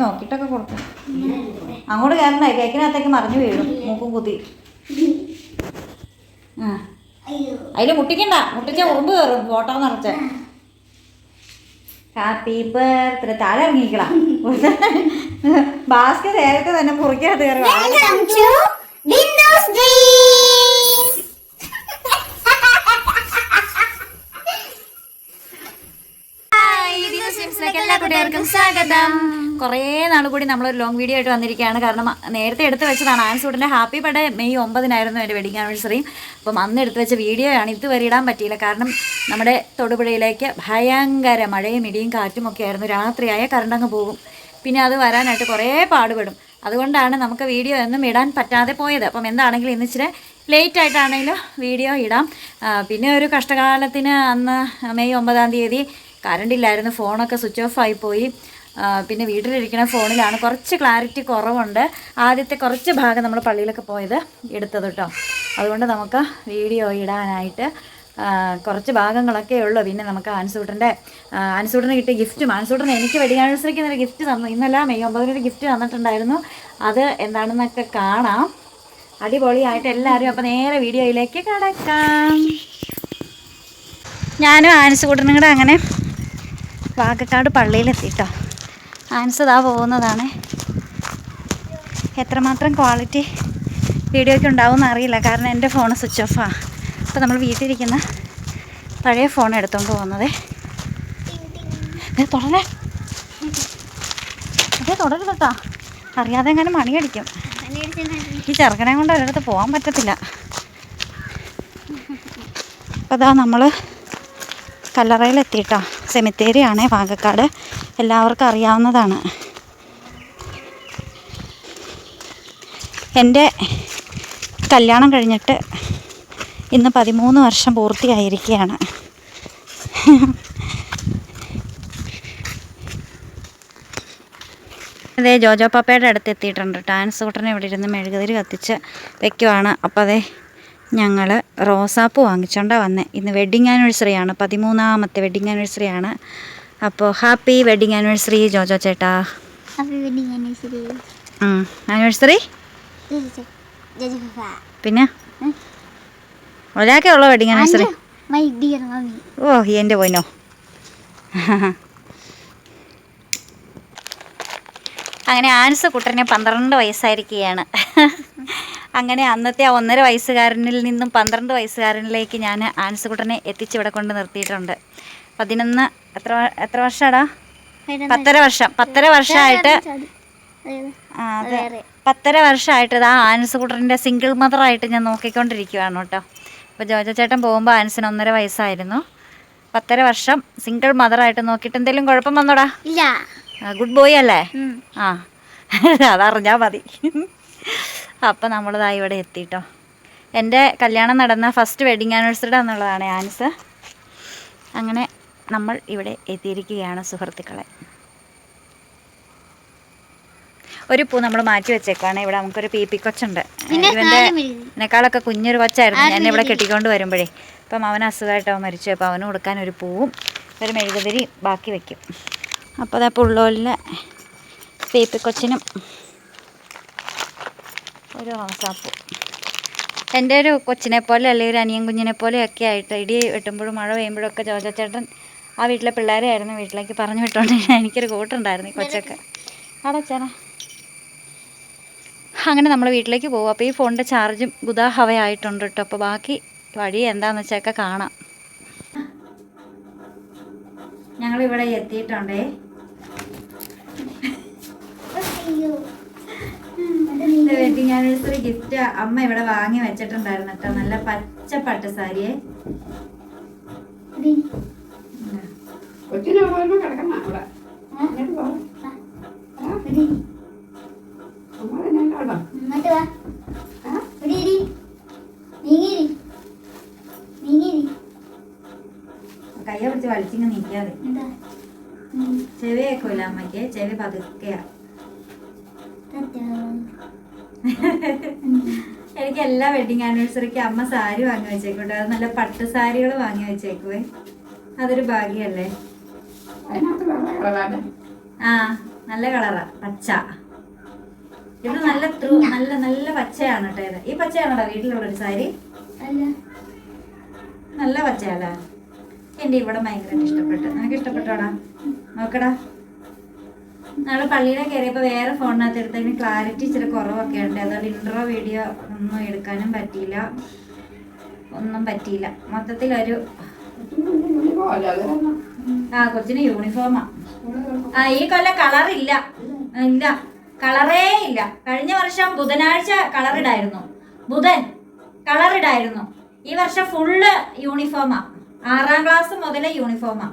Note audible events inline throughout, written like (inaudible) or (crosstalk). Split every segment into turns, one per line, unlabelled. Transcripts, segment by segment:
നോക്കിയിട്ടൊക്കെ കൊടുക്കും. അങ്ങോട്ട് കയറണ്ട കേക്കിനകത്തേക്ക് മറിഞ്ഞു വീഴും മൂക്കും കുത്തി. ആ. അതിൽ മുട്ടിക്കണ്ട മുട്ടിച്ച ഉറുമ്പ് കയറും ഫോട്ടോ നിറച്ച്. ഹാപ്പി ബർത്ത്ഡേ താഴെ ഇറങ്ങിക്കളാം ബാസ്കറ്റ് നേരത്തെ തന്നെ മുറിക്കാത്ത കയറി
Dreams.
എല്ലാ സ്വാഗതം. കുറേ നാൾ കൂടി നമ്മളൊരു ലോങ് വീഡിയോ ആയിട്ട് വന്നിരിക്കുകയാണ്. കാരണം നേരത്തെ എടുത്തു വെച്ചതാണ്. ആൻസൂട്ടിന്റെ ഹാപ്പി ബർത്ത്ഡേ മെയ് ഒമ്പതിനായിരുന്നു എന്റെ വെഡിങ് ആനിവേഴ്സറി അപ്പം അന്ന് എടുത്തു വെച്ച വീഡിയോ വീഡിയോയാണ് ഇതുവരെ ഇടാൻ പറ്റിയില്ല. കാരണം നമ്മുടെ തൊടുപുഴയിലേക്ക് ഭയങ്കര മഴയും ഇടിയും കാറ്റും ഒക്കെ ആയിരുന്നു. രാത്രിയായ കറണ്ട് അങ്ങ് പോകും. പിന്നെ അത് വരാനായിട്ട് കുറേ പാടുപെടും. അതുകൊണ്ടാണ് നമുക്ക് വീഡിയോ ഒന്നും ഇടാൻ പറ്റാതെ പോയത്. അപ്പം എന്താണെങ്കിലും ഇന്ന് ഇച്ചിരി ലേറ്റ് ആയിട്ടാണെങ്കിലും വീഡിയോ ഇടാം. പിന്നെ ഒരു കഷ്ടകാലത്തിന് അന്ന് മെയ് ഒമ്പതാം തീയതി കറണ്ട് ഇല്ലായിരുന്നു ഫോണൊക്കെ സ്വിച്ച് ഓഫ് ആയി പോയി. ആ, പിന്നെ വീട്ടിലിരിക്കുന്ന ഫോണിലാണ്. കുറച്ച് ക്ലാരിറ്റി കുറവുണ്ട്. ആദ്യത്തെ കുറച്ച് ഭാഗം നമ്മൾ പള്ളിയിലൊക്കെ പോയത് എടുത്തത് കേട്ടോ. അതുകൊണ്ട് നമുക്ക് വീഡിയോ ഇടാനായിട്ട് കുറച്ച് ഭാഗങ്ങളൊക്കെ ഉള്ളൂ. പിന്നെ നമുക്ക് ആൻസൂട്ടന്റെ ആൻസൂട്ടന് കിട്ടിയ ഗിഫ്റ്റും ആൻസൂട്ടന് എനിക്ക് വെഡിങ് ആനിവേഴ്സറിക്ക് ഇന്നലെ ഗിഫ്റ്റ് തന്നു. ഇന്നല്ല മെയ് ഒമ്പതിനൊരു ഗിഫ്റ്റ് തന്നിട്ടുണ്ടായിരുന്നു. അത് എന്താണെന്നൊക്കെ കാണാം. അടിപൊളിയായിട്ട് എല്ലാവരും അപ്പോൾ നേരെ വീഡിയോയിലേക്ക് കടക്കാം. ഞാനും ആൻസൂട്ടനും കൂടെ അങ്ങനെ വാഗക്കാട് പള്ളിയിലെത്തിട്ടോ? ആൻസ് ഇതാ പോകുന്നതാണ്. എത്രമാത്രം ക്വാളിറ്റി വീഡിയോയ്ക്ക് ഉണ്ടാവുമെന്ന് അറിയില്ല. കാരണം എന്റെ ഫോൺ സ്വിച്ച് ഓഫാണ് അപ്പോൾ നമ്മൾ വീട്ടിലിരിക്കുന്ന പഴയ ഫോൺ എടുത്തുകൊണ്ട് പോകുന്നത്. തുടരേ. അതേ തുടരുത് കേട്ടോ അറിയാതെ എങ്ങനെ മണിയടിക്കും. ഈ ചെറുക്കനെ കൊണ്ട് ഒരിടത്ത് പോകാൻ പറ്റത്തില്ല. അപ്പോൾ അതാ നമ്മൾ കല്ലറയിലെത്തിയിട്ടോ. സെമിത്തേരിയാണേ പാകക്കാട് എല്ലാവർക്കും അറിയാവുന്നതാണ്. എന്റെ കല്യാണം കഴിഞ്ഞിട്ട് ഇന്ന് പതിമൂന്ന് വർഷം പൂർത്തിയായിരിക്കുകയാണ്. അതേ ജോജോ പാപ്പയുടെ അടുത്ത് എത്തിയിട്ടുണ്ട്. ടാൻസ് കൂട്ടനെ ഇവിടെ ഇരുന്ന് മെഴുകുതിരി കത്തിച്ച് വെക്കുവാണ്. അപ്പോൾ അതെ ഞങ്ങൾ റോസാപ്പ് വാങ്ങിച്ചോണ്ടാ വന്നേ. ഇന്ന് വെഡ്ഡിങ് ആനിവേഴ്സറി ആണ്. പതിമൂന്നാമത്തെ വെഡ്ഡിങ് ആനിവേഴ്സറി ആണ്. അപ്പോൾ ഹാപ്പി വെഡ്ഡിങ് ആനിവേഴ്സറി ജോജോ ചേട്ടാ. ആനിവേഴ്സറി പിന്നെ? ഒരാൾക്കേ ഉള്ളോ വെഡ്ഡിങ് ആനിവേഴ്സറി ഓ എന്റെ പോയിനോ (laughs) അങ്ങനെ ആൻസ് കുട്ടനെ പന്ത്രണ്ട് വയസ്സായിരിക്കുകയാണ് അങ്ങനെ അന്നത്തെ ആ ഒന്നര വയസ്സുകാരനിൽ നിന്നും പന്ത്രണ്ട് വയസ്സുകാരനിലേക്ക് ഞാൻ ആൻസ് കുട്ടനെ എത്തിച്ച് ഇവിടെ കൊണ്ട് നിർത്തിയിട്ടുണ്ട്. പതിനൊന്ന് എത്ര എത്ര വർഷമാടാ പത്തര വർഷം. പത്തര വർഷമായിട്ട് ആ, അതെ. പത്തര വർഷമായിട്ട് ആ ആൻസ് കുട്ടറിന്റെ സിംഗിൾ മദറായിട്ട് ഞാൻ നോക്കിക്കൊണ്ടിരിക്കുകയാണ് കേട്ടോ. അപ്പോൾ ജോജോ ചേട്ടൻ പോകുമ്പോൾ ആൻസിന് ഒന്നര വയസ്സായിരുന്നു. പത്തര വർഷം സിംഗിൾ മദറായിട്ട് നോക്കിയിട്ട് എന്തെങ്കിലും കുഴപ്പം വന്നോടാ?
ഇല്ല.
ഗുഡ് ബോയ് അല്ലേ? ആ അതറിഞ്ഞാൽ മതി. അപ്പം നമ്മളിതാ ഇവിടെ എത്തിയിട്ടോ എന്റെ കല്യാണം നടന്ന ഫസ്റ്റ് വെഡിങ് ആനിവേഴ്സറിയുടെ എന്നുള്ളതാണ് ആൻസ്. അങ്ങനെ നമ്മൾ ഇവിടെ എത്തിയിരിക്കുകയാണ് സുഹൃത്തുക്കളെ. ഒരു പൂ നമ്മൾ മാറ്റി വെച്ചേക്കാണ്. ഇവിടെ നമുക്കൊരു പി പി കൊച്ചുണ്ട്
ഇവന്റെ.
എന്നെക്കാളൊക്കെ കുഞ്ഞൊരു കൊച്ചായിരുന്നു. ഞാൻ ഇവിടെ കെട്ടിക്കൊണ്ട് വരുമ്പോഴേ. അപ്പം അവൻ അസുഖമായിട്ട് അവൻ മരിച്ചു. അപ്പോൾ അവന് കൊടുക്കാൻ ഒരു പൂവും ഒരു മെഴുകുതിരി ബാക്കി വെക്കും. അപ്പോൾ അതാ പുള്ളോലിന് പി പി കൊച്ചിനും ഒരു റോസാപ്പൂ. എന്റെ ഒരു കൊച്ചിനെ പോലെ അല്ലെങ്കിൽ ഒരു അനിയൻ കുഞ്ഞിനെ പോലെയൊക്കെ ആയിട്ട് ഇടി വെട്ടുമ്പോഴും മഴ പെയ്യുമ്പോഴൊക്കെ ജോജച്ചേട്ടൻ ആ വീട്ടിലെ പിള്ളേരെ ആയിരുന്നു വീട്ടിലേക്ക് പറഞ്ഞു വിട്ടോണ്ട് എനിക്കൊരു കൂട്ടുണ്ടായിരുന്നു ഈ കൊച്ചൊക്കെ. ചേന അങ്ങനെ നമ്മൾ വീട്ടിലേക്ക് പോകും അപ്പോൾ ഈ ഫോണിന്റെ ചാർജും ഗുദാഹവയായിട്ടുണ്ട് കേട്ടോ. അപ്പോൾ ബാക്കി വഴി എന്താണെന്ന് വെച്ചൊക്കെ കാണാം. ഞങ്ങളിവിടെ എത്തിയിട്ടുണ്ടേ.
അയ്യോ
വെഡിങ് ആനിവേഴ്സറി ഗിഫ്റ്റ് അമ്മ ഇവിടെ വാങ്ങി വെച്ചിട്ടുണ്ടായിരുന്നു കേട്ടോ നല്ല പച്ച പട്ട് സാരിയെ
നീങ്ങി പോകുമ്പോ
കയ്യെ പിടിച്ച് വലിച്ചിങ്ങ് നിൽക്കാതെ ചെവി കേൾക്കൂല അമ്മയ്ക്ക് ചെവി പതുക്കെയാ. എനിക്ക് എല്ലാ വെഡിങ് ആനിവേഴ്സറിക്ക് അമ്മ സാരി വാങ്ങി വെച്ചേക്കോട്ടെ. അത് നല്ല പട്ട് സാരികൾ വാങ്ങി വെച്ചേക്കുവേ. അതൊരു ഭാഗ്യല്ലേ? ആ നല്ല കളറാ. പച്ച. ഇത് നല്ല ത്രൂ നല്ല നല്ല പച്ചയാണ് കേട്ടോ ഇത്. ഈ പച്ചയാണോടാ വീട്ടിലുള്ള ഒരു സാരി?
അല്ല.
നല്ല പച്ചയല്ലേ എന്റെ ഇവിടെ ഭയങ്കരമായിട്ട് ഇഷ്ടപ്പെട്ടു. നിനക്ക് ഇഷ്ടപ്പെട്ടോടാ നോക്കടാ. നാളെ പള്ളിയുടെ കയറിയപ്പോൾ വേറെ ഫോണിനകത്ത് എടുത്തതിന് ക്ലാരിറ്റി ഇച്ചിരി കുറവൊക്കെ ഉണ്ട്. അതുകൊണ്ട് ഇൻട്രോ വീഡിയോ ഒന്നും എടുക്കാനും പറ്റിയില്ല. ഒന്നും പറ്റിയില്ല. മൊത്തത്തിലൊരു ആ കൊച്ചിന് യൂണിഫോമാ ആ. ഈ കൊല്ലം കളറില്ല ഇല്ല. കളറേ ഇല്ല. കഴിഞ്ഞ വർഷം ബുധനാഴ്ച കളറിടായിരുന്നു ബുധൻ കളറിടായിരുന്നു ഈ വർഷം ഫുള്ള് യൂണിഫോമാ ആറാം ക്ലാസ് മുതലേ യൂണിഫോമാ.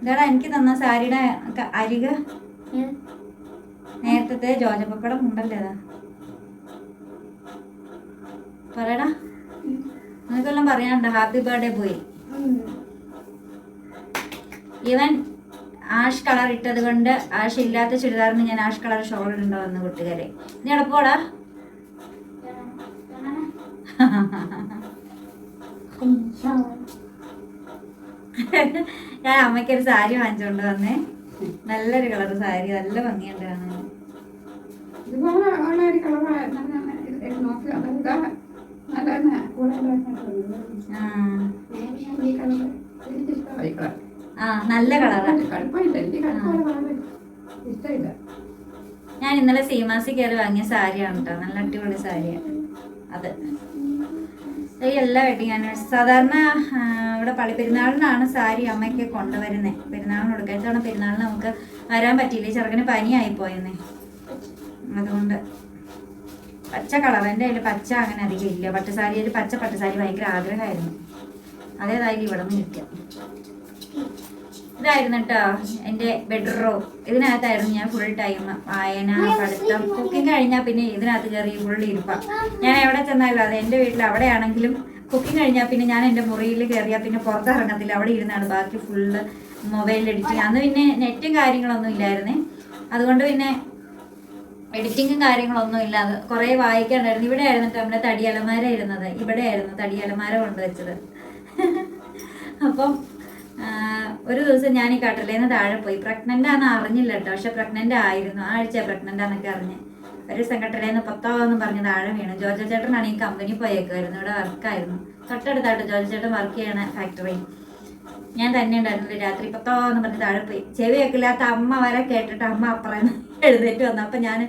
ഇതാടാ എനിക്ക് തന്ന സാരിയുടെ അരിക? നേരത്തെ ജോജപ്പക്കടം ഉണ്ടല്ലേ അതാ പറയടാ നിനക്കെല്ലാം പറയാനുണ്ട് ഹാപ്പി ബർത്ത്ഡേ പോയി. ഇവൻ ആഷ് കളർ ഇട്ടത് കൊണ്ട് ആഷ് ഇല്ലാത്ത ചുരിദാറിന് ഞാൻ ആഷ് കളർ ഷോൾ ഇടണ്ടോ എന്ന് കൂട്ടുകാരെ നീ
കുഞ്ഞോ. (laughs)
ഞാൻ അമ്മയ്ക്കൊരു സാരി വാങ്ങിച്ചോണ്ട് വന്നേ. നല്ലൊരു കളർ സാരി നല്ല ഭംഗിയുണ്ട് കാണാൻ. ആ. നല്ല
കളറാണ്
ഞാൻ ഇന്നലെ സീമാസി കയറി വാങ്ങിയ സാരിയാണ് കേട്ടോ നല്ല അടിപൊളി സാരിയാണ്. അത്. എല്ലാ ആനിവേഴ്സറി സാധാരണ ഇവിടെ പള്ളി പെരുന്നാളിനാണ് സാരി അമ്മയ്ക്ക് കൊണ്ടുവരുന്നത് പെരുന്നാളിന് കൊടുക്കുക പെരുന്നാളിന് നമുക്ക് വരാൻ പറ്റിയില്ല. ചെറുക്കന് പനിയായി പോയെന്നേ. അതുകൊണ്ട് പച്ച കളർ എന്റെ അതിൽ പച്ച അങ്ങനെ അധികം ഇല്ല. പട്ടുസാരി അതിൽ പച്ച പട്ടുസാരി ഭയങ്കര ആഗ്രഹമായിരുന്നു. അതേതായാലും ഇവിടെ നിന്ന് കിട്ടുക ഇതായിരുന്നു കേട്ടോ എന്റെ ബെഡ്റൂം. ഇതിനകത്തായിരുന്നു ഞാൻ ഫുൾ ടൈം വായന പഠിത്തം കുക്കിംഗ് കഴിഞ്ഞാൽ പിന്നെ ഇതിനകത്ത് കയറി ഫുൾ ഇരിപ്പ. ഞാൻ എവിടെ ചെന്നാലും അതെ എന്റെ വീട്ടിൽ അവിടെയാണെങ്കിലും കുക്കിംഗ് കഴിഞ്ഞാൽ പിന്നെ ഞാൻ എന്റെ മുറിയിൽ കയറിയാൽ പിന്നെ പുറത്തിറങ്ങത്തില്ല. അവിടെ ഇരുന്നാണ് ബാക്കി ഫുള്ള് മൊബൈലിൽ എഡിറ്റിങ് അന്ന് പിന്നെ നെറ്റും കാര്യങ്ങളൊന്നും ഇല്ലായിരുന്നേ. അതുകൊണ്ട് പിന്നെ എഡിറ്റിങ്ങും കാര്യങ്ങളൊന്നും ഇല്ലാതെ കുറേ വായിക്കാണ്ടായിരുന്നു. ഇവിടെ ആയിരുന്നു നമ്മുടെ തടിയലമാര ഇരുന്നത്. ഇവിടെ ആയിരുന്നു തടിയലമാര കൊണ്ടുവച്ചത്. (laughs) അപ്പം ഒരു ദിവസം ഞാൻ ഈ കട്ടിലേന്ന് താഴെ പോയി. പ്രഗ്നന്റ് ആണെന്ന് അറിഞ്ഞില്ല കേട്ടോ പക്ഷെ പ്രഗ്നന്റ് ആയിരുന്നു. ആ ആഴ്ച പ്രഗ്നന്റ് ആണെന്നൊക്കെ അറിഞ്ഞ്. ഒരു ദിവസം കട്ടിലേന്ന് പത്താവെന്ന് പറഞ്ഞ് താഴെ വീണു. ജോജോ ചേട്ടനാണ് ഈ കമ്പനി പോയേക്കുമായിരുന്നു ഇവിടെ വർക്കായിരുന്നു തൊട്ടടുത്തായിട്ട് ജോജോ ചേട്ടൻ വർക്ക് ചെയ്യണ ഫാക്ടറി ഞാൻ തന്നെ ഉണ്ടായിരുന്നില്ല. രാത്രി പത്താവെന്ന് എന്ന് പറഞ്ഞ് താഴെ പോയി. ചെവി വെക്കില്ലാത്ത അമ്മ വരെ കേട്ടിട്ട് അമ്മ അപ്പുറം എഴുന്നേറ്റ് വന്നു. അപ്പൊ ഞാൻ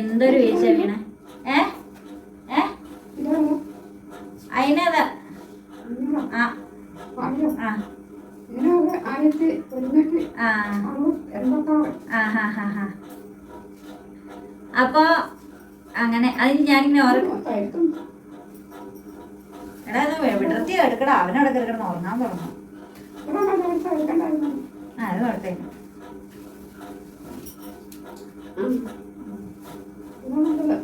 എന്തൊരു വീഴ്ച വീണ? ഏ? ഏ? അതിനത് ആ. ആ. അപ്പോ അങ്ങനെ അതിന് ഞാനിങ്ങനെ എടാ ഇത് വിടർത്തി എടുക്കടാ? അവനവിടെ കിടക്കണം ഉറങ്ങാൻ തുടങ്ങും. ആ അത് കുഴപ്പമില്ല.
Thank നല്ലത്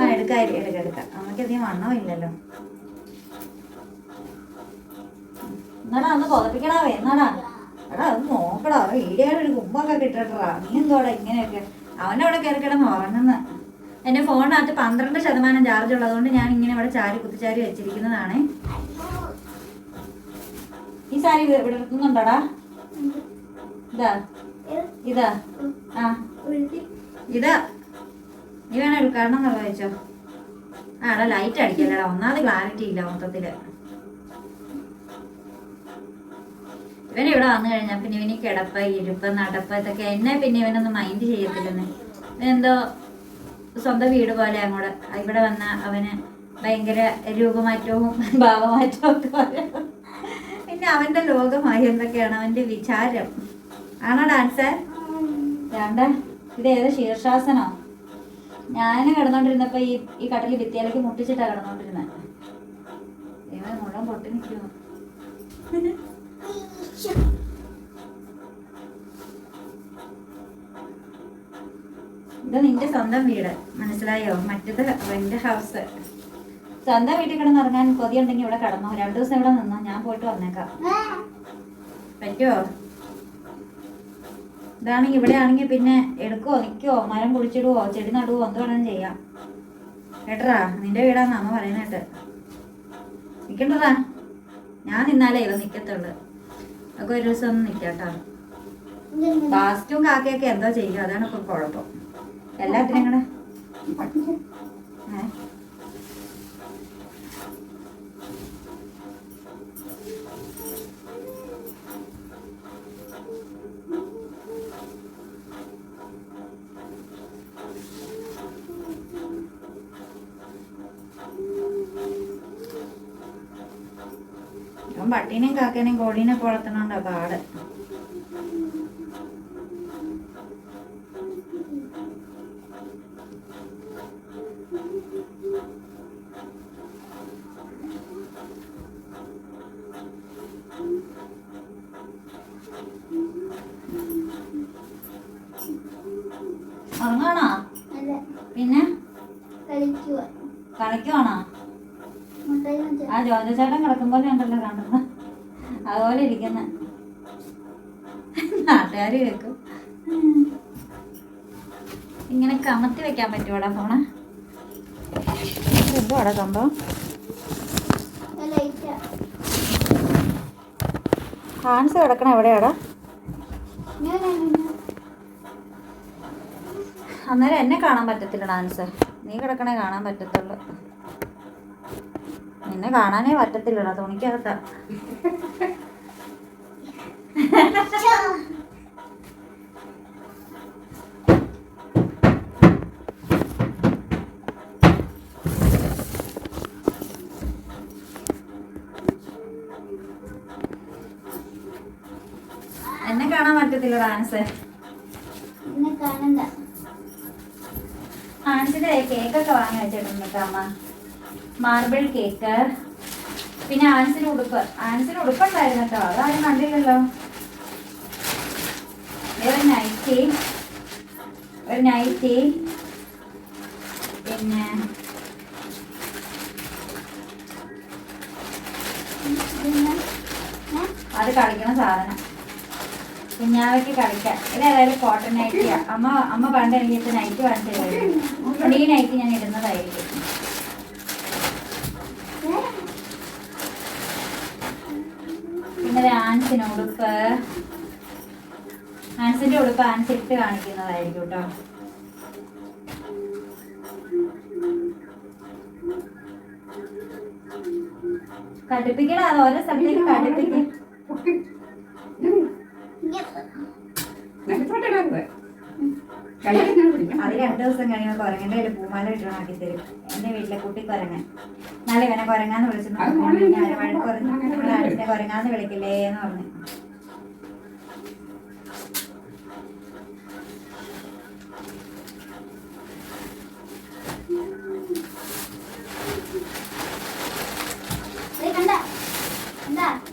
ആ
എടുക്കാം എടുക്കാം എടുക്കാം നമുക്ക് അധികം വണ്ണവും ഇല്ലല്ലോ. എന്നാടാ ഒന്ന് പുതപ്പിക്കടാവേ എന്നാടാ. എടാ അത് നോക്കടാ വീഡിയോയുടെ ഒരു കുമ്പൊക്കെ കിട്ടട്ടാ നീ എന്തോടാ ഇങ്ങനെയൊക്കെ? അവനവിടെ കയറി കിടന്ന് ഉറങ്ങുന്ന. എന്റെ ഫോണിനകത്ത് പന്ത്രണ്ട് ശതമാനം ചാർജ് ഉള്ളതുകൊണ്ട് ഞാൻ ഇങ്ങനെ ഇവിടെ ചാരി കുത്തിച്ചാരി വെച്ചിരിക്കുന്നതാണ്. ഈ സാരി ഇവിടെ ഇടുന്നുണ്ടോടാ? ഇതാ. ഇതാ. ആ. ഇതാ. നീ വേണം ഉദ്ഘാടനം എന്നുള്ള വെച്ചോ. ആ എടാ ലൈറ്റ് അടിക്കല്ലേടാ. ഒന്നാമത് ക്ലാരിറ്റി ഇല്ല മൊത്തത്തിൽ. ഇവൻ ഇവിടെ വന്നു കഴിഞ്ഞാൽ പിന്നെ ഇവന് കിടപ്പ് ഇരുപ്പ് നടപ്പ് ഇതൊക്കെ എന്നെ പിന്നെ ഇവനൊന്നും മൈൻഡ് ചെയ്യത്തില്ലെന്ന്. ഇവനെന്തോ സ്വന്തം വീട് പോലെ അങ്ങോട്ട്. ഇവിടെ വന്ന അവന് ഭയങ്കര രൂപമാറ്റവും ഭാവമാറ്റവും ഒക്കെ പിന്നെ അവന്റെ ലോകമായി എന്തൊക്കെയാണ്? അവന്റെ വിചാരം. ആണോ ഡാൻസർ രണ്ട ഇത് ഏത്? ശീർഷാസനോ? ഞാൻ കിടന്നോണ്ടിരുന്നപ്പോ ഈ ഈ കട്ടിൽ ഭിത്തിയിലേക്ക് മുട്ടിച്ചിട്ടാ കിടന്നോണ്ടിരുന്നെ. ദൈവം മുഴുവൻ പൊട്ടി നിൽക്കുന്നു. ഇത് നിന്റെ സ്വന്തം വീട്. മനസ്സിലായോ? മറ്റത് റെന്റ് ഹൗസ് സ്വന്തം വീട്ടിൽ കിടന്നിറങ്ങാൻ കൊതിയുണ്ടെങ്കിൽ ഇവിടെ കിടന്നോ. രണ്ടു ദിവസം ഇവിടെ നിന്നോ. ഞാൻ പോയിട്ട് വന്നേക്കാം. പറ്റുമോ ഇതാണെങ്കിൽ ഇവിടെ ആണെങ്കിൽ പിന്നെ എടുക്കുവോ നിൽക്കുവോ മരം കുളിച്ചിടുവോ ചെടി നടുവോ? എന്ത് വേണമെങ്കിലും ചെയ്യാം. കേട്ടറാ? നിന്റെ വീടാന്ന് അമ്മ പറയുന്നേട്ട് നിൽക്കണ്ടതാ ഞാൻ നിന്നാലേ ഇവ നിൽക്കത്തുള്ളു അതൊക്കെ ഒരു ദിവസം ഒന്ന് നിൽക്കാട്ടോ ബാസ്റ്റും കാക്കയൊക്കെ എന്തോ ചെയ്യുക അതാണ് ഇപ്പൊ കുഴപ്പം. എല്ലാത്തിനും കൂടെ
പഠിച്ചു
പട്ടീനെയും കാക്കേനെയും കോഴീനെ വളർത്തണോണ്ടാ പാട് ഉറങ്ങാണോ? പിന്നെ? കളിക്കുവാണോ? ആ ജോജ ചേട്ടൻ കിടക്കുമ്പോൾ ഉണ്ടല്ലോ കാണുന്നത്. അതുപോലെ ഇരിക്കുന്ന. നാട്ടുകാർ കേൾക്കും ഇങ്ങനെ കമത്തി വെക്കാൻ പറ്റുമോടാ ഫോണ് എന്തുവാടാ സംഭവം?
ലൈറ്റാ
ഹാൻസ് കിടക്കണ എവിടെയാടാ?
ഞാൻ
അന്നേരം എന്നെ കാണാൻ പറ്റത്തില്ല ഡാൻസ് നീ കിടക്കണേ കാണാൻ പറ്റത്തുള്ളൂ. നിന്നെ കാണാനേ പറ്റത്തില്ലടാ തുണിക്കകത്ത. എന്നെ കാണാൻ പറ്റത്തില്ല ഡാൻസ്
എന്നെ കാണണ്ട.
ആൻസിന്റെ കേക്കൊക്കെ വാങ്ങി വെച്ചിട്ടുണ്ട് കേട്ടോ അമ്മ. മാർബിൾ കേക്ക് പിന്നെ ആൻസിന് ഉടുപ്പ്. ആൻസിന് ഉടുപ്പുണ്ടായിരുന്നു കേട്ടോ. അതാരും കണ്ടില്ലല്ലോ. ഒരു നൈറ്റി ഒരു നൈറ്റി പിന്നെ അത് കളിക്കണ സാധനം. കുഞ്ഞാവയ്ക്ക് കളിക്കാൻ. ഇതേതായാലും കോട്ടൺ നൈറ്റിയാ അമ്മ അമ്മ പണ്ട് എനിക്ക് നൈറ്റ് വാങ്ങിച്ചു ഈ നൈറ്റ് ഞാൻ ഇടുന്നതായിരിക്കും പിന്നെ ഒരു ആൻസിന് ഉടുപ്പ് ആൻസിന്റെ ഉടുപ്പ് ആൻസ് ഇട്ട് കാണിക്കുന്നതായിരിക്കും കേട്ടോ കടുപ്പിക്കണം അത് ഓരോ സ്ഥലത്തേക്ക് കടുപ്പിക്കും. അത് രണ്ടു ദിവസം കഴിയുമ്പോൾ കുരങ്ങന്റെ കയ്യിൽ പൂമാല ഇട്ടാക്കി തരും. എന്റെ വീട്ടിലെ കുട്ടി കുരങ്ങൻ. നാളെ ഇവനെ കുരങ്ങാന്ന് വിളിച്ചു അടുത്ത കുരങ്ങാന്ന് വിളിക്കില്ലേ എന്ന് പറഞ്ഞു.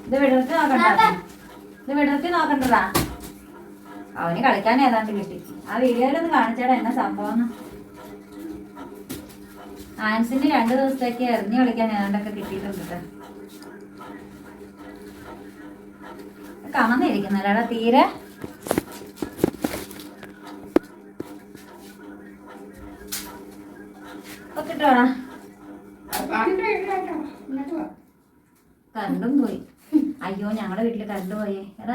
ഇത് വിടർത്തി നോക്കണ്ട. ഇത് വിടർത്തി നോക്കണ്ടടാ അവന് കളിക്കാൻ ഏതാണ്ട് കിട്ടി. ആ വീഡിയോയിലൊന്ന് കാണിച്ചാടാ എന്നാ സംഭവം. ആൻസിന് രണ്ടു ദിവസത്തേക്ക് എറിഞ്ഞു കളിക്കാൻ ഏതാണ്ടൊക്കെ കിട്ടിയിട്ടുണ്ട് കേട്ടോ കമന്നിരിക്കുന്നല്ലേടാ തീരെ? കണ്ടും പോയി. അയ്യോ ഞങ്ങളുടെ വീട്ടിൽ കറണ്ട് പോയേ എടാ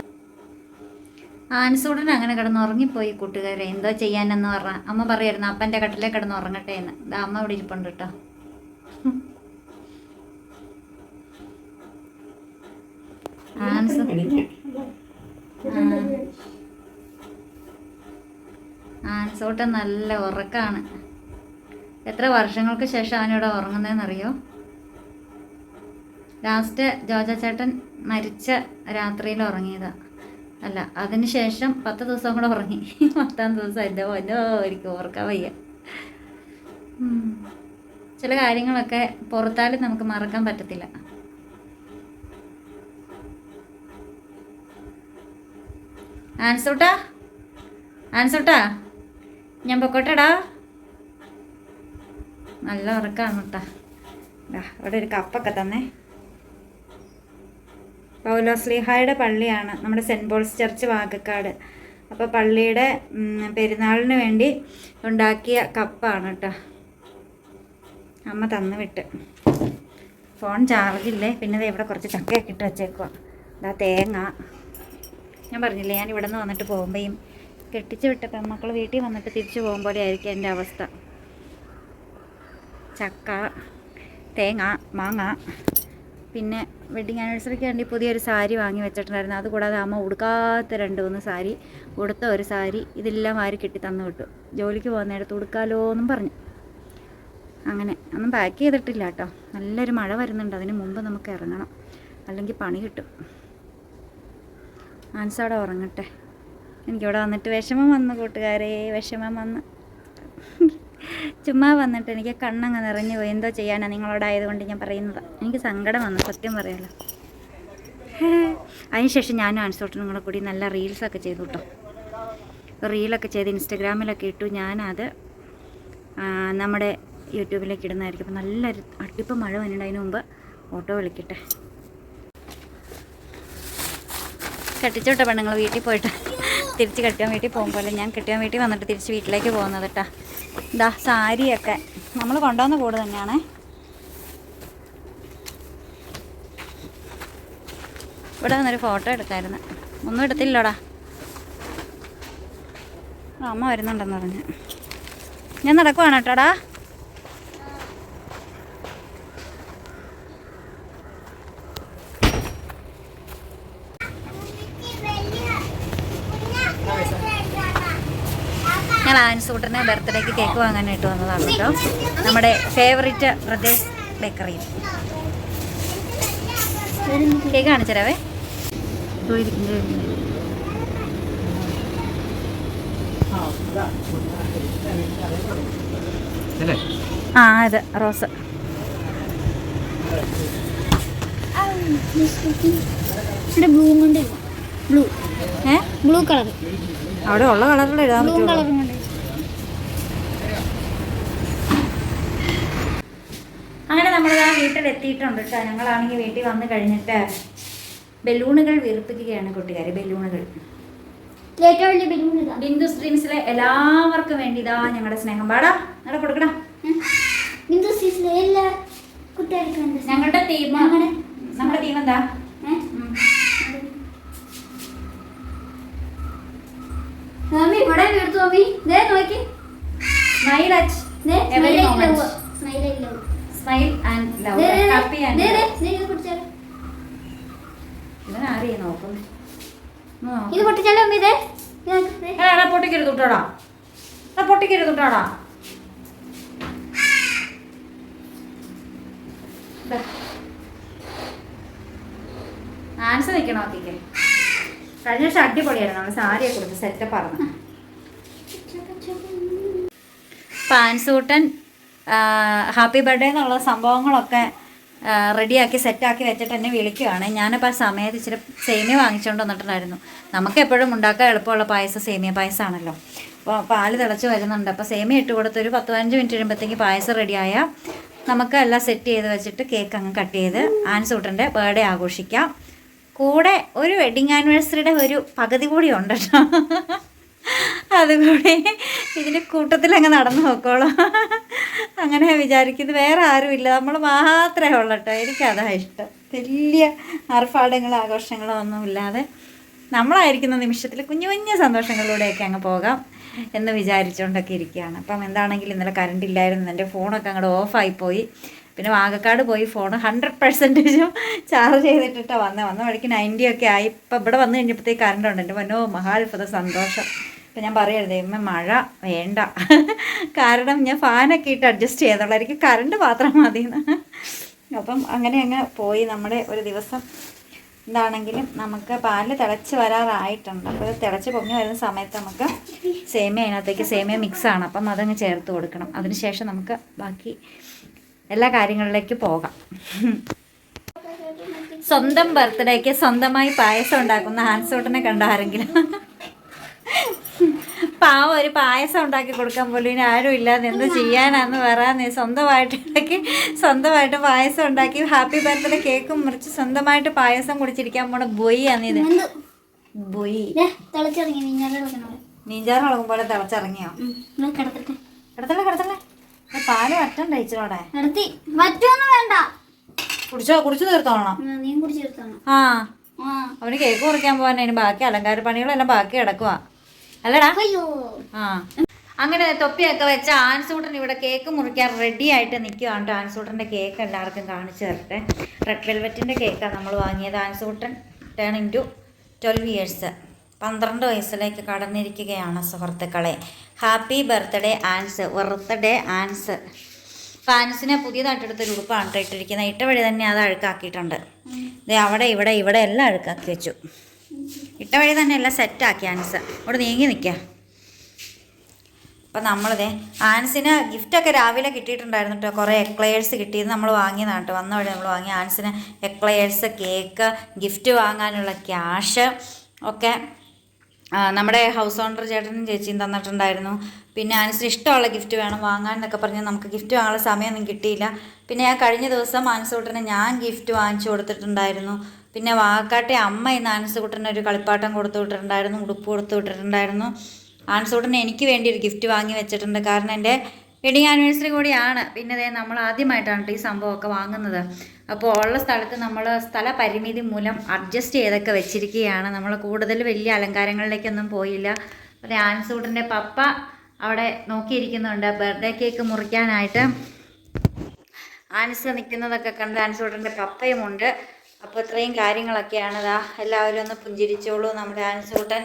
ആൻസൂടൻ അങ്ങനെ കിടന്ന് ഉറങ്ങിപ്പോയി കൂട്ടുകാരെ. എന്തോ ചെയ്യാനെന്ന് പറഞ്ഞ അമ്മ പറയായിരുന്നു അപ്പന്റെ കട്ടിലേ കിടന്ന് ഉറങ്ങട്ടെ എന്ന്. ഇതാ അമ്മ ഇവിടെ ഇരിപ്പുണ്ട് കേട്ടോ ആൻസ്. ആൻസൂട്ടൻ നല്ല ഉറക്കാണ്. എത്ര വർഷങ്ങൾക്ക് ശേഷം അവനിവിടെ ഉറങ്ങുന്നതെന്നറിയോ ലാസ്റ്റ് ജോജ ചേട്ടൻ മരിച്ച രാത്രിയിൽ ഉറങ്ങിയതാ. അല്ല അതിന് ശേഷം പത്ത് ദിവസം കൂടെ ഉറങ്ങി. പത്താം ദിവസം എന്റെ പൊന്നോ എനിക്ക് ഓർക്കാൻ വയ്യ. ചില കാര്യങ്ങളൊക്കെ പുറത്താലും നമുക്ക് മറക്കാൻ പറ്റത്തില്ല. ആൻസൂട്ടാ? ആൻസൂട്ടാ? ഞാൻ പൊക്കോട്ടെടാ. നല്ല ഉറക്കാണ് കേട്ടാ ഇവിടെ ഒരു കപ്പൊക്കെ തന്നെ. പൗലോസ്ലിഹായുടെ പള്ളിയാണ് നമ്മുടെ സെന്റ് പോൾസ് ചർച്ച് വാഗക്കാട്. അപ്പോൾ പള്ളിയുടെ പെരുന്നാളിന് വേണ്ടി ഉണ്ടാക്കിയ കപ്പാണ് കേട്ടോ അമ്മ തന്നു വിട്ട് ഫോൺ ചാർജില്ലേ? പിന്നെ ഇവിടെ കുറച്ച് ചക്കയൊക്കെ ഇട്ട് വെച്ചേക്കുക ഇതാ തേങ്ങ. ഞാൻ പറഞ്ഞില്ലേ ഞാൻ ഇവിടെ നിന്ന് വന്നിട്ട് പോകുമ്പോഴും കെട്ടിച്ച് വിട്ട പെൺമക്കൾ വീട്ടിൽ വന്നിട്ട് തിരിച്ചു പോകുമ്പോലെ ആയിരിക്കും എന്റെ അവസ്ഥ. ചക്ക തേങ്ങ മാങ്ങ. പിന്നെ വെഡിങ് ആനിവേഴ്സറിക്ക് വേണ്ടി പുതിയൊരു സാരി വാങ്ങി വെച്ചിട്ടുണ്ടായിരുന്നു. അതുകൂടാതെ അമ്മ ഉടുക്കാത്ത രണ്ട് മൂന്ന് സാരി ഉടുത്ത ഒരു സാരി ഇതെല്ലാം വാരി കിട്ടി തന്നു വിട്ടു. ജോലിക്ക് പോകുന്നിടത്ത് ഉടുക്കാലോ എന്നും പറഞ്ഞു. അങ്ങനെ ഒന്നും പാക്ക് ചെയ്തിട്ടില്ല കേട്ടോ. നല്ലൊരു മഴ വരുന്നുണ്ട്. അതിന് മുമ്പ് നമുക്ക് ഇറങ്ങണം. അല്ലെങ്കിൽ പണി കിട്ടും. ആൻസവിടെ ഉറങ്ങട്ടെ. എനിക്കിവിടെ വന്നിട്ട് വിഷമം വന്നു കൂട്ടുകാരെ. വിഷമം വന്ന്. ചുമ്മാ വന്നിട്ട് എനിക്ക് കണ്ണങ്ങ് നിറഞ്ഞു പോയി. എന്തോ ചെയ്യാനാണ് നിങ്ങളോടായതുകൊണ്ട് ഞാൻ പറയുന്നത്. എനിക്ക് സങ്കടം വന്നു സത്യം പറയാലോ. (laughs) അതിനുശേഷം ഞാനും ആൻസോട്ടിനും കൂടെ കൂടി നല്ല റീൽസൊക്കെ ചെയ്തു കേട്ടോ റീലൊക്കെ ചെയ്ത് ഇൻസ്റ്റഗ്രാമിലൊക്കെ ഇട്ടു. ഞാനത് നമ്മുടെ യൂട്യൂബിലേക്ക് ഇടുന്നതായിരിക്കും. അപ്പം നല്ലൊരു അടിപ്പം മഴ വന്നിട്ട് അതിന് മുമ്പ് ഓട്ടോ വിളിക്കട്ടെ. കെട്ടിച്ചോട്ടെ പെണ്ണുങ്ങൾ വീട്ടിൽ പോയിട്ട്. തിരിച്ച് കെട്ടിയാൻ വീട്ടിൽ പോകുമ്പോൾ ഞാൻ കെട്ടിയാൻ വീട്ടിൽ വന്നിട്ട് തിരിച്ച് വീട്ടിലേക്ക് പോകുന്നത് കേട്ടാ ഇതാ സാരിയൊക്കെ. നമ്മൾ കൊണ്ടുവന്ന കൂട് തന്നെയാണ്. ഇവിടെ വന്നൊരു ഫോട്ടോ എടുക്കായിരുന്നു ഒന്നും എടുത്തില്ലടാ. അമ്മ വരുന്നുണ്ടെന്ന് പറഞ്ഞു. ഞാൻ നടക്കുവാണ് കേട്ടോടാ ഞാൻ ആൻസൂട്ടറിനെ ബർത്ത്ഡേക്ക് കേക്ക് വാങ്ങാനായിട്ട് വന്നതാണ് കേട്ടോ. നമ്മുടെ ഫേവറേറ്റ് പ്രദേശ് ബേക്കറിയിൽ കേക്ക് കാണിച്ചരാവേ ആ അതെ റോസ്.
ഇവിടെ ബ്ലൂ ബ്ലൂ.
ഏ?
ബ്ലൂ കളർ
അവിടെ ഉള്ള കളറിൽ എഴുതാൻ
ബ്ലൂ
പറ്റുള്ളൂ
കളർ കൊണ്ട്
അങ്ങനെ നമ്മൾ ആ വീട്ടിൽ എത്തിയിട്ടുണ്ട് കേട്ടോ ഞങ്ങളാണെങ്കിൽ വീട്ടിൽ വന്നു കഴിഞ്ഞിട്ട് ബലൂണുകൾ വീർപ്പിക്കുകയാണ് കൂട്ടുകാർ ബലൂണുകൾ. ബിന്ദു സ്ട്രീംസിലെ എല്ലാവർക്കും വേണ്ടി ഇതാ ഞങ്ങളുടെ സ്നേഹം. പാടാ നിങ്ങളെ കൊടുക്കടാ.
ബിന്ദു എല്ലാ കുട്ടികൾക്കും
ഞങ്ങളുടെ
ഞങ്ങളുടെ
നമ്മുടെ ടീം എന്താ?
മമ്മി ഇവിടെ മമ്മി ദേ നോക്കി.
Smile
they smile
moment.
Love. Smile love.
Smile and
love happy and
ഇവൻ ആരെയും നോക്കുന്നു.
ഇത് പൊട്ടിച്ചാലോ മമ്മി ദേ ഇത്
എടാ, പൊട്ടിക്കരുത് കുട്ടോടാ എടാ, പൊട്ടിക്കരുത് കുട്ടോടാ ആൻസർ ആൻസ് നിൽക്കണോ അത്തേക്ക്? കഴിഞ്ഞ വർഷം അടിപൊളിയായിരുന്നു. നമ്മൾ സാരിയെ കൊടുത്ത് സെറ്റപ്പ് ആയിരുന്നു. പാൻസൂട്ടൻ ഹാപ്പി ബർത്ത്ഡേ എന്നുള്ള സംഭവങ്ങളൊക്കെ റെഡിയാക്കി സെറ്റാക്കി വെച്ചിട്ട് എന്നെ വിളിക്കുകയാണ് ഞാനിപ്പോൾ ആ സമയത്ത് ഇച്ചിരി സേമിയ വാങ്ങിച്ചുകൊണ്ട് വന്നിട്ടുണ്ടായിരുന്നു. നമുക്ക് എപ്പോഴും ഉണ്ടാക്കാൻ എളുപ്പമുള്ള പായസം സേമിയ പായസമാണല്ലോ അപ്പോൾ പാൽ തിളച്ച് വരുന്നുണ്ട്. അപ്പോൾ സേമിയ ഇട്ട് കൊടുത്ത് ഒരു പത്ത് പതിനഞ്ച് മിനിറ്റ് കഴിയുമ്പോഴത്തേക്ക് പായസം റെഡിയായ നമുക്ക് എല്ലാം സെറ്റ് ചെയ്ത് വെച്ചിട്ട് കേക്ക് അങ്ങ് കട്ട് ചെയ്ത് ആൻസൂട്ടന്റെ ബർത്ത്ഡേ ആഘോഷിക്കാം. കൂടെ ഒരു വെഡിങ് ആനിവേഴ്സറിയുടെ ഒരു പകുതി കൂടി ഉണ്ട് കേട്ടോ. അതുകൂടി ഇതിന്റെ കൂട്ടത്തിൽ അങ്ങ് നടന്നു നോക്കോളൂ. അങ്ങനെ വിചാരിക്കുന്നത് വേറെ ആരുമില്ല. നമ്മൾ മാത്രമേ ഉള്ളൂ കേട്ടോ എനിക്കതാ ഇഷ്ടം. വലിയ ആർഭാടങ്ങളോ ആഘോഷങ്ങളോ ഒന്നുമില്ലാതെ നമ്മളായിരിക്കുന്ന നിമിഷത്തിൽ കുഞ്ഞു കുഞ്ഞു സന്തോഷങ്ങളിലൂടെയൊക്കെ അങ്ങ് പോകാം എന്ന് വിചാരിച്ചുകൊണ്ടൊക്കെ ഇരിക്കുകയാണ്. അപ്പം എന്താണെങ്കിലും ഇന്നലെ കറണ്ട് ഇല്ലായിരുന്നു. എന്റെ ഫോണൊക്കെ അങ്ങോട്ട് ഓഫായിപ്പോയി പിന്നെ വാഗക്കാട് പോയി ഫോൺ ഹൺഡ്രഡ് പെർസെന്റേജും ചാർജ് ചെയ്തിട്ടിട്ടാണ് വന്നത് വന്ന. വഴിക്ക് നയന്റി ഒക്കെ ആയി. ഇപ്പം ഇവിടെ വന്നു കഴിഞ്ഞപ്പോഴത്തേക്ക് കറണ്ട് ഉണ്ട്. എന്റെ മനോ മഹാത്ഭുത സന്തോഷം. ഇപ്പം ഞാൻ പറയരുത് ഇമ്മ മഴ വേണ്ട. കാരണം ഞാൻ ഫാനൊക്കെ ഇട്ട് അഡ്ജസ്റ്റ് ചെയ്തോളാം എനിക്ക് കറണ്ട് മാത്രം മതി അപ്പം അങ്ങനെ അങ്ങ് പോയി. നമ്മുടെ ഒരു ദിവസം എന്താണെങ്കിലും നമുക്ക് പാൽ തിളച്ച് വരാറായിട്ടുണ്ട്. അപ്പോൾ തിളച്ച് പൊങ്ങി വരുന്ന സമയത്ത് നമുക്ക് സേമിയ അതിനകത്തേക്ക് സേമിയ മിക്സാണ് അപ്പം അതങ്ങ് ചേർത്ത് കൊടുക്കണം. അതിനുശേഷം നമുക്ക് ബാക്കി എല്ലാ കാര്യങ്ങളിലേക്ക് പോകാം. സ്വന്തം ബർത്ത്ഡേക്ക് സ്വന്തമായി പായസം ഉണ്ടാക്കുന്ന ഹാൻസോട്ടിനെ കണ്ട ആരെങ്കിലും? പാവം ഒരു പായസം ഉണ്ടാക്കി കൊടുക്കാൻ പോലും ഇനി ആരും ഇല്ലാതെ എന്ത് ചെയ്യാനാന്ന് പറയാന്ന് സ്വന്തമായിട്ട് ഉണ്ടാക്കി സ്വന്തമായിട്ട് പായസം ഉണ്ടാക്കി ഹാപ്പി ബർത്ത്ഡേ കേക്കും മുറിച്ച് സ്വന്തമായിട്ട് പായസം കുടിച്ചിരിക്കാൻ പോണ ബൊയ്യാന്ന് ഇത്.
ബൊയ്. നീഞ്ചാറ്
മീൻചാറ് മുളകുമ്പോലെ തിളച്ചിറങ്ങിയോ?
കിടത്തിട്ട്.
കിടത്തല്ലേ കിടത്തല്ലേ? പാൽ വറ്റണ്ട ഇച്ചിരോടെ
വേണ്ട.
കുടിച്ചോ കുടിച്ചു തീർത്തോളണം
ചേർത്താണ്
ആ. അവന് കേക്ക് കുറിക്കാൻ പോകാൻ ബാക്കി അലങ്കാര പണികളെല്ലാം ബാക്കി കിടക്കുവാ. അല്ലടാ. ആ. അങ്ങനെ തൊപ്പിയൊക്കെ വെച്ച ആൻസൂട്ടൻ ഇവിടെ കേക്ക് മുറിക്കാൻ റെഡി ആയിട്ട് നിൽക്കുകയാണ് ആൻസൂട്ടന്റെ കേക്ക് എല്ലാവർക്കും കാണിച്ചു തരട്ടെ. റെഡ് വെൽവെറ്റിന്റെ കേക്കാണ് നമ്മൾ വാങ്ങിയത്. ആൻസൂട്ടൻ turn into twelve years പന്ത്രണ്ട് വയസ്സിലേക്ക് കടന്നിരിക്കുകയാണ് സുഹൃത്തുക്കളെ. Happy birthday Ans birthday Ans ഫാൻസിനെ ആൻസിനെ പുതിയതായിട്ട് എടുത്തൊരു ഉടുപ്പാണ് ഇട്ടിരിക്കുന്നത്. ഇട്ട വഴി തന്നെ അത് അഴുക്കാക്കിയിട്ടുണ്ട്. അവിടെ ഇവിടെ ഇവിടെ എല്ലാം അഴുക്കാക്കി വെച്ചു. ഇട്ട വഴി തന്നെ എല്ലാം സെറ്റാക്കി ആൻസ് അവിടെ നീങ്ങി നിൽക്കുക അപ്പം നമ്മളിതേ ആൻസിന് ഗിഫ്റ്റൊക്കെ രാവിലെ കിട്ടിയിട്ടുണ്ടായിരുന്നു കേട്ടോ കുറേ എക്ലെയേഴ്സ് കിട്ടിയത് നമ്മൾ വാങ്ങിയതാണ് കേട്ടോ വന്ന വഴി നമ്മൾ വാങ്ങി. ആൻസിന് എക്ലെയേഴ്സ് കേക്ക് ഗിഫ്റ്റ് വാങ്ങാനുള്ള ക്യാഷ് ഒക്കെ നമ്മുടെ ഹൗസ് ഓണർ ചേട്ടനും ചേച്ചിയും തന്നിട്ടുണ്ടായിരുന്നു. പിന്നെ ആൻസിന് ഇഷ്ടമുള്ള ഗിഫ്റ്റ് വേണം വാങ്ങാൻ എന്നൊക്കെ പറഞ്ഞ് നമുക്ക് ഗിഫ്റ്റ് വാങ്ങാനുള്ള സമയമൊന്നും കിട്ടിയില്ല. പിന്നെ ഞാൻ കഴിഞ്ഞ ദിവസം ആൻസൂട്ടന് ഞാൻ ഗിഫ്റ്റ് വാങ്ങിച്ചു കൊടുത്തിട്ടുണ്ടായിരുന്നു. പിന്നെ വാക്കാട്ടെ അമ്മ ഇന്ന് ആൻസുകുട്ടന് ഒരു കളിപ്പാട്ടം കൊടുത്തു വിട്ടിട്ടുണ്ടായിരുന്നു ഉടുപ്പ് കൊടുത്തു വിട്ടിട്ടുണ്ടായിരുന്നു. ആൻസുകുട്ടന് എനിക്ക് വേണ്ടി ഒരു ഗിഫ്റ്റ് വാങ്ങി വെച്ചിട്ടുണ്ട്. കാരണം എന്റെ വെഡിങ് ആനിവേഴ്സറി കൂടിയാണ്. പിന്നെ ദേ നമ്മൾ ആദ്യമായിട്ടാണ് ട്ടോ ഈ സംഭവമൊക്കെ വാങ്ങുന്നത്. അപ്പോൾ ഉള്ള സ്ഥലത്ത് നമ്മൾ സ്ഥല പരിമിതി മൂലം അഡ്ജസ്റ്റ് ചെയ്തൊക്കെ വെച്ചിരിക്കുകയാണ്. നമ്മൾ കൂടുതൽ വലിയ അലങ്കാരങ്ങളിലേക്കൊന്നും പോയില്ല. പിന്നെ ആൻസൂട്ടന്റെ പപ്പ അവിടെ നോക്കിയിരിക്കുന്നുണ്ട്. Birthday cake മുറിക്കാനായിട്ട്. ആൻസ് നിൽക്കുന്നതൊക്കെ കണ്ട് ആൻസൂട്ടന്റെ പപ്പയുമുണ്ട്. അപ്പോൾ ഇത്രയും കാര്യങ്ങളൊക്കെയാണ് ഇതാ എല്ലാവരും ഒന്ന് പുഞ്ചിരിച്ചോളൂ നമ്മുടെ ആൻസൂട്ടൻ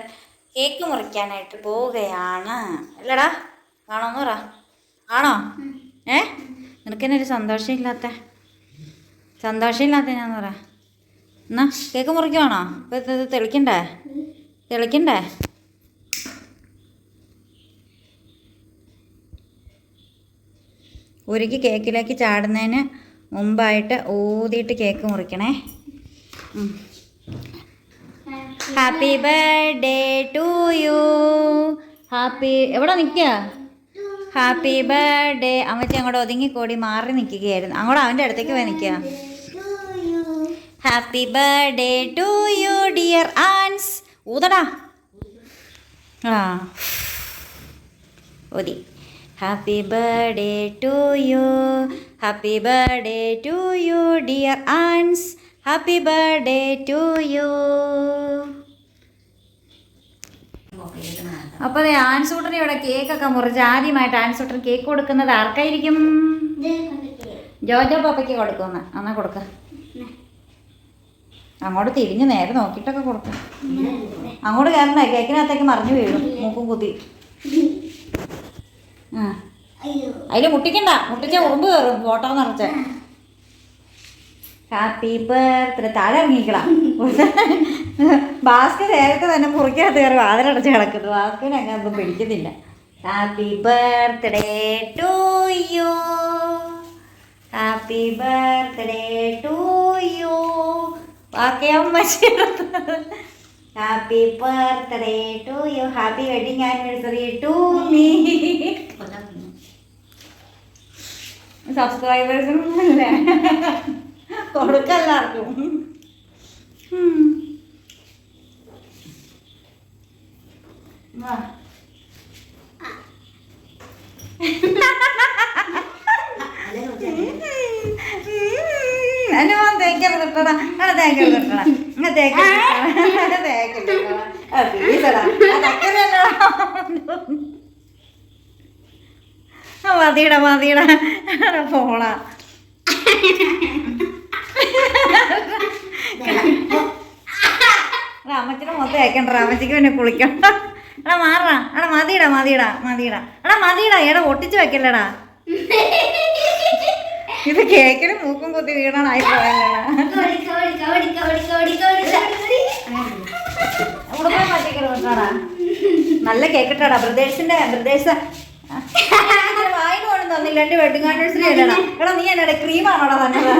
കേക്ക് മുറിക്കാനായിട്ട് പോവുകയാണ്. അല്ലടാ ആണോന്ന് പറ. ആണോ? ഏ? നിനക്കെന്നെ ഒരു സന്തോഷമില്ലാത്ത സന്തോഷമില്ലാത്ത ഞാൻ പറ. എന്നാ കേക്ക് മുറിക്കുവാണോ? ഇപ്പം ഇത് തെളിക്കണ്ടേ? തെളിക്കണ്ടേ? ഉരുക്കി കേക്കിലേക്ക് ചാടുന്നതിന് മുമ്പായിട്ട് ഊതിയിട്ട് cake മുറിക്കണേ. Happy birthday to you happy എവിടെ നിൽക്കുക ഹാപ്പി ബർത്ത്ഡേ അമ്മച്ചി അങ്ങോട്ട് ഒതുങ്ങിക്കൂടി മാറി നിൽക്കുകയായിരുന്നു. അങ്ങോട്ട് അവന്റെ അടുത്തേക്ക് പോയി നിൽക്കുക happy birthday to you dear Ans ഊതടാ. ആ. ഓതി happy birthday to you happy birthday to you dear Ans happy birthday to you അപ്പോൾ ആൻസൂട്ടൻ ഇവിടെ ഇവിടെ കേക്കൊക്കെ മുറിച്ച് ആദ്യമായിട്ട് ആൻസൂട്ടൻ കേക്ക് കൊടുക്കുന്നത് ആർക്കായിരിക്കും? ജോജോ പാപ്പയ്ക്ക് കൊടുക്കുമെന്ന്. എന്നാ കൊടുക്ക. അങ്ങോട്ട് തിരിഞ്ഞ് നേരെ നോക്കിയിട്ടൊക്കെ കൊടുക്കും. അങ്ങോട്ട് കയറണ്ടേ കേക്കിനകത്തേക്ക് മറിഞ്ഞു വീഴും മൂക്കും കുത്തി. ആ. അതിൽ മുട്ടിക്കണ്ട. മുട്ടിച്ച ഉറുമ്പ് കയറും ഫോട്ടോ നിറച്ച. ഹാപ്പി ബർത്ത്ഡേ താഴെ ഇറങ്ങിക്കണം ഭാസ്കർ നേരത്തെ തന്നെ മുറിക്കകത്ത് കയറി വാതിലടച്ച് കിടക്കുന്നു. ബാസ്കിന് അങ്ങനെ ഒന്നും പിടിക്കുന്നില്ല. Happy birthday to you happy birthday to you ബാക്കിയമ്മ happy birthday to you happy wedding anniversary to me സബ്സ്ക്രൈബേഴ്സിനും അല്ലേ കൊടുക്കല്ലാർക്കും ഉം. വാ. എന്നെ മോൻ തേക്കരുത് കേട്ടോടാ. അവിടെ തേക്കരുത് കേട്ടോടാ. ഇങ്ങ് തേക്കരുത് കേട്ടോടാ. തേക്കരുത് കേട്ടോടാ. ആ, please എടാ. അതൊക്കെയല്ലേടാ. ആ, മതിയെടാ മതിയെടാ എടാ, അമ്മച്ചിനെ മൊത്തം അയക്കണ്ട രാമച്ചിക്ക് പിന്നെ കുളിക്കണ്ട എടാ മാറടാ എടാ മതിയടാ മതിയടാ മതിയടാ. എടാ മതിയടാ എടാ ഒട്ടിച്ച് വെക്കല്ലടാ. ഇത് കേക്കിന് മൂക്കും കുത്തി വീണാണായി പോയല്ലടാ. ഉടുപ്പാൻ പറ്റിക്കരുത് കേട്ടോടാ നല്ല കേക്ക് പ്രദേശിന്റെ ബ്രദേഴ്സ്. വായിന് പോലും തന്നില്ല എന്റെ വെഡിങ് ആനിവേഴ്സറി എടാ നീ എന്നാടെ ക്രീമാണോടാ തന്നത്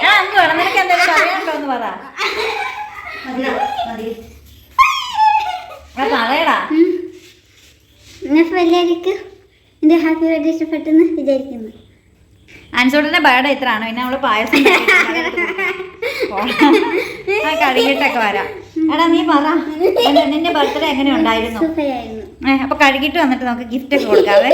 ആ നമുക്ക് വേണം നിനക്ക് എന്തെങ്കിലും പറയാനുണ്ടോ എന്ന് പറ. പറയടാ.
എല്ലാവർക്കും എന്റെ ഹാപ്പി ബർത്ത്ഡേ ഇഷ്ടപ്പെട്ടെന്ന് വിചാരിക്കുന്നു.
ആൻസോട്ടിന്റെ ബേർഡേ ഇത്ര ആണ് പിന്നെ നമ്മൾ പായസം കഴുകിട്ടൊക്കെ വരാം. എടാ നീ പറ. നിന്റെ ബർത്ത്ഡേ എങ്ങനെ ഉണ്ടായിരുന്നു അപ്പൊ കഴുകിട്ട് വന്നിട്ട് നമുക്ക് ഗിഫ്റ്റ് ഒക്കെ കൊടുക്കാവേ.